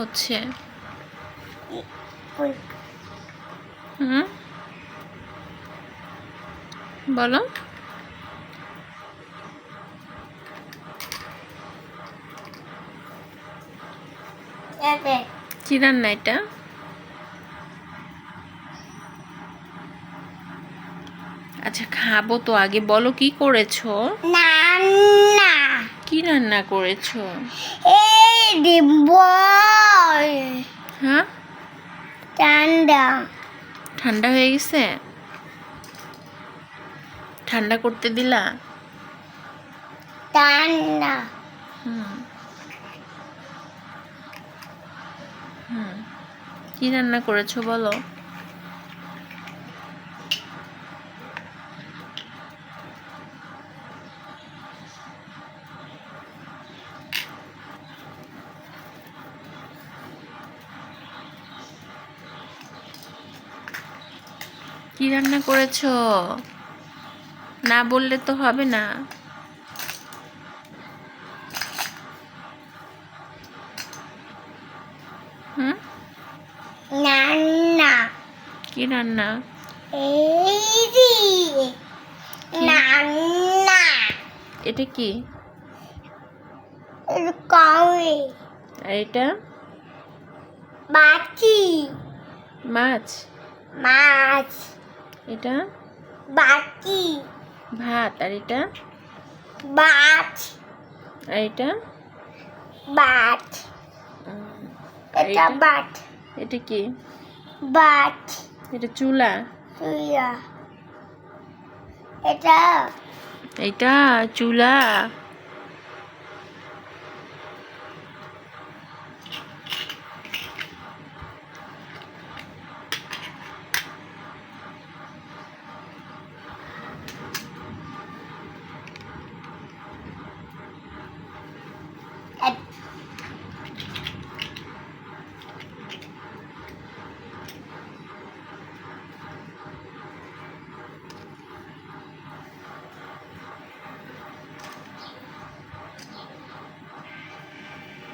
হচ্ছে। হুম? বলো। কি রান্না এটা? আচ্ছা খাব তো আগে। বলো কি করেছ? কি রান্না করেছ? এই হ্যাঁ ঠান্ডা হয়ে গেছে? ঠান্ডা করতে দিলা? ঠান্ডা। হুম। হুম। কি রান্না করেছ বলো? কি রান্না করেছ? না বললে তো হবে না। হুম? কি রান্না? এটা কি? আর এটা? মাছ। মাছ। এটা? বাটি। ভাত আর এটা? বাট। আর এটা? বাট। এটা? বাট। এটা কি? বাট। এটা চুলা? চুলা। এটা? এটা চুলা।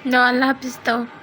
não I'll have.